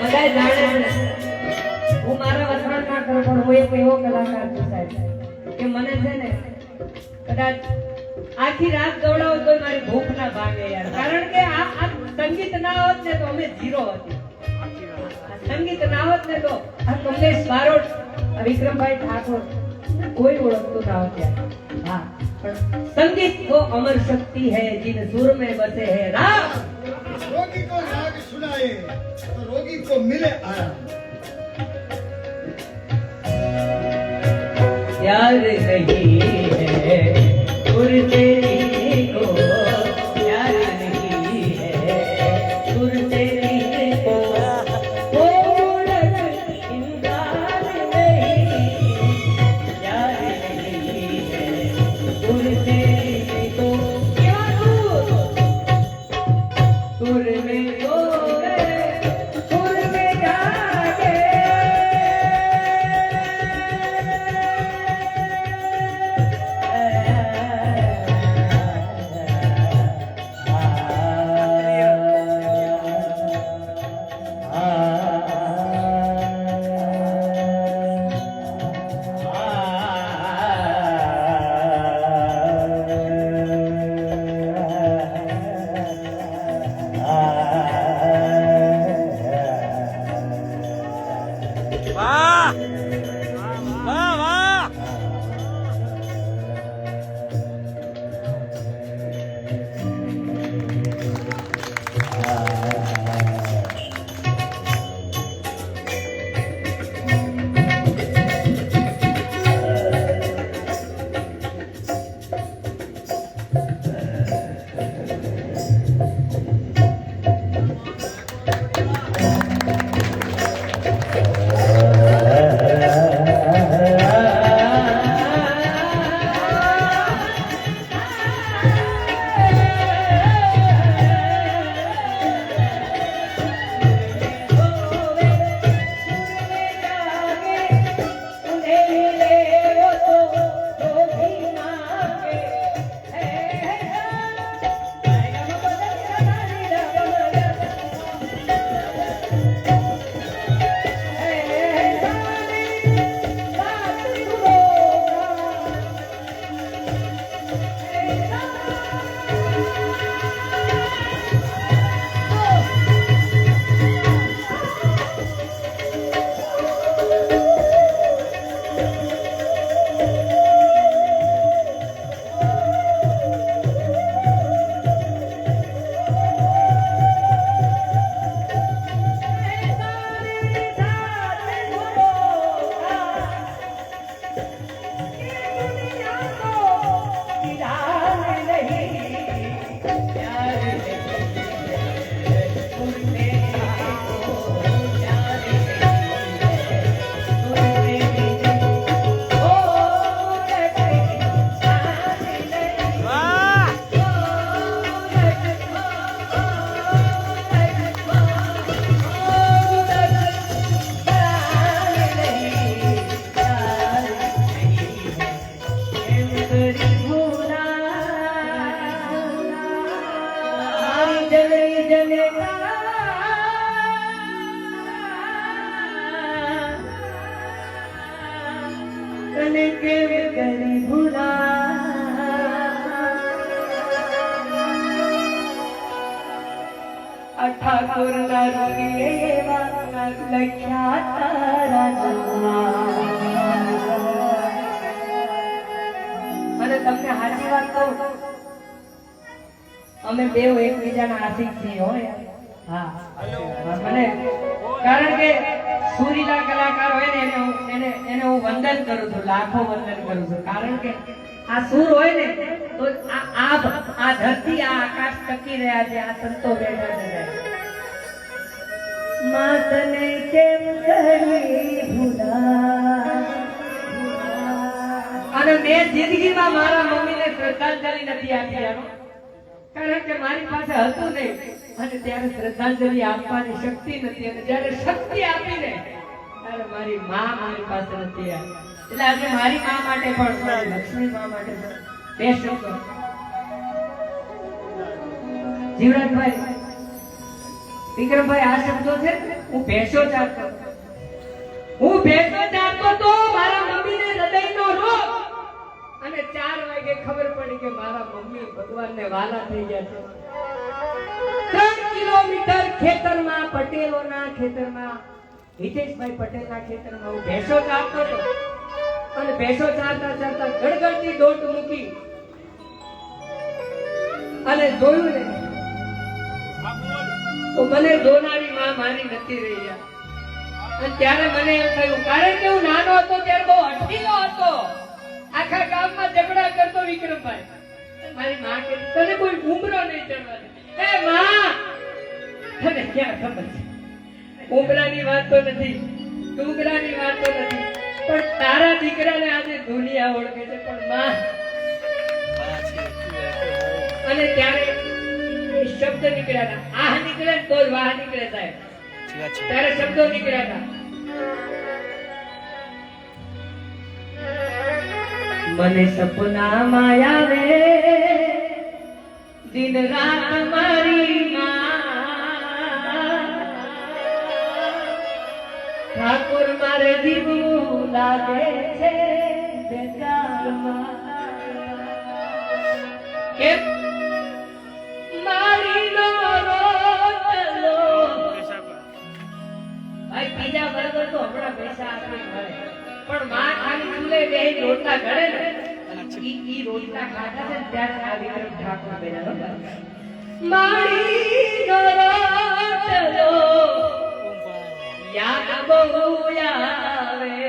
બધાય જાણે હું તો મારી ભૂખ ભાગે યાર. કારણ કે આ સંગીત ના હોત ને તો અમે ઝીરો હતી. સંગીત ના હોત ને તો આ કમલેશ બારોટ વિક્રમભાઈ ઠાકોર કોઈ ઓળખતું ના હોત था। संगीत वो अमर शक्ति है जिन सुर में बसे है राम। रोगी को राग सुनाए तो रोगी को मिले आराम। प्यार नहीं है તને કેમ કરી ભૂલા આ ઠાકોરના રોગે એવા લખ્યા તારા. અને તમને હાચી વાત કહું? અમે બેવ એકબીજાના આશિક છીએ હોય હા. હા, મને કારણ કે સુરીલા કલાકાર હોય ને એને એને એને હું વંદન કરું છું લાખો વંદન કરું છું. કારણ કે આ સુર હોય ને તો આ આ ધરતી આ આકાશ ટકી રહ્યા છે આ સંતો બેઠા છે. માતને કેમ કરી ભૂલા? અને મેં જિંદગીમાં મારા મમ્મીને શ્રદ્ધાંજલિ નથી આપી જાણો કારણ કે મારી પાસે હતું નહીં. અને ત્યારે શ્રદ્ધાંજલિ આપવાની શક્તિ નથી. અને જ્યારે શક્તિ આપીને, ત્યારે મારી માં મારી પાસે નથી એટલે આજે મારી માં માટે પણ લક્ષ્મી માં માટે બે શબ્દો જીવરાજભાઈ, વિક્રમભાઈ, આ શબ્દો છે હું ભેંસો ચારતો હું ભેંસો ચારતો તો મારા અને ચાર વાગે ખબર પડી કે મારા મમ્મી ભગવાનને વાલા થઈ ગયા છે. ત્રણ કિલોમીટર ખેતરમાં, પટેલોના ખેતરમાં, હિતેશભાઈ પટેલના ખેતરમાં હું ભેંસો ચારતો હતો. અને ભેંસો ચારતા ચારતા ગડગડતી દોટ મૂકી અને જોયું ને, તો મને જોનારી માં મારી નથી રહી ગયા. અને ત્યારે મને એમ થયું, કારણ કે હું નાનો હતો, ત્યારે બહુ અટકીલો હતો. આખા ગામમાં ઝઘડા કરતો વિક્રમભાઈ. મારી માં કે તને કોઈ ઉમરો નહીં ચડવા દે એ માં! તને ક્યાં ખબર છે? ઉમરાની વાત તો નથી ડુંગરાની વાત તો નથી પણ તારા દીકરાને આજે દુનિયા ઓળખે છે પણ માં. અને ત્યારે શબ્દ નીકળ્યા હતા. આહ નીકળે ને તો જ વાહ નીકળે સાહેબ. ત્યારે શબ્દો નીકળ્યા હતા. મને સપનામાં આવે. દિન રાત મારી ઠાકોર મારે દીવું લાગે છે કેમ બીજા બરાબર તો હમણાં પૈસા આપી પણ માં ખાલી ચૂલે બે રોટલા ઘરે ને. ઈ ઈ રોટલા ખાધા છે ને ત્યારે આ વિક્રમ ઠાકોર બન્યા બરાબર. મારી નો રોટલો યાદ બહુ આવે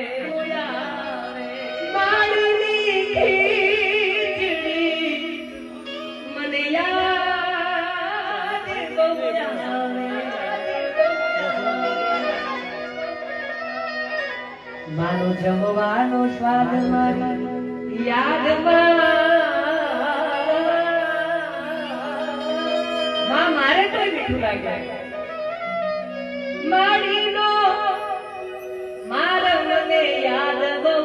મારી ખીચડી મને યાદ બહુ આવે માનો જમવાનો સ્વાદ મારી યાદમાં મારે. તો મીઠું લાગ્યા માડીનો મારા મને યાદ બહુ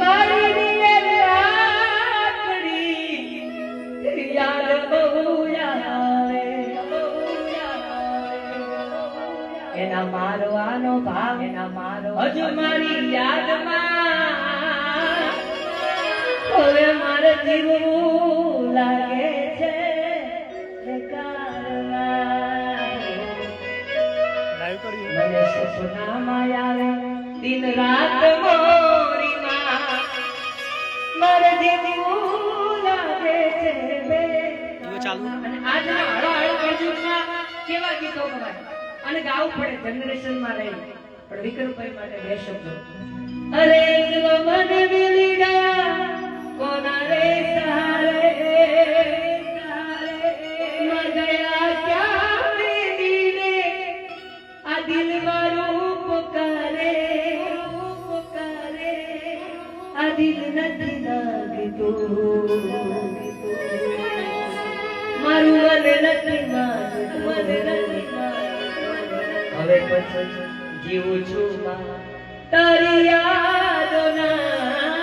મારી યાદ એના મારવાનો ભાવ, એના મારો હજુ મારી યાદમાં હવે મારે જીવવું લાગે છે મને સપનામાં આવે દિન રાત મોરી માં મારે જીવવું લાગે છે બે. અને આજના હળહળ કળયુગમાં કેવા ગીતો ગવાય? અને ગાવું પડે જનરેશનમાં રહી. પણ વિક્રમભાઈ માટે બે શબ્દો. અરે મને દિલ નથી લાગતો. મારું મન નથી માનતું. મન નથી હવે પછી જીવું છું તારી યાદોના